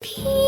天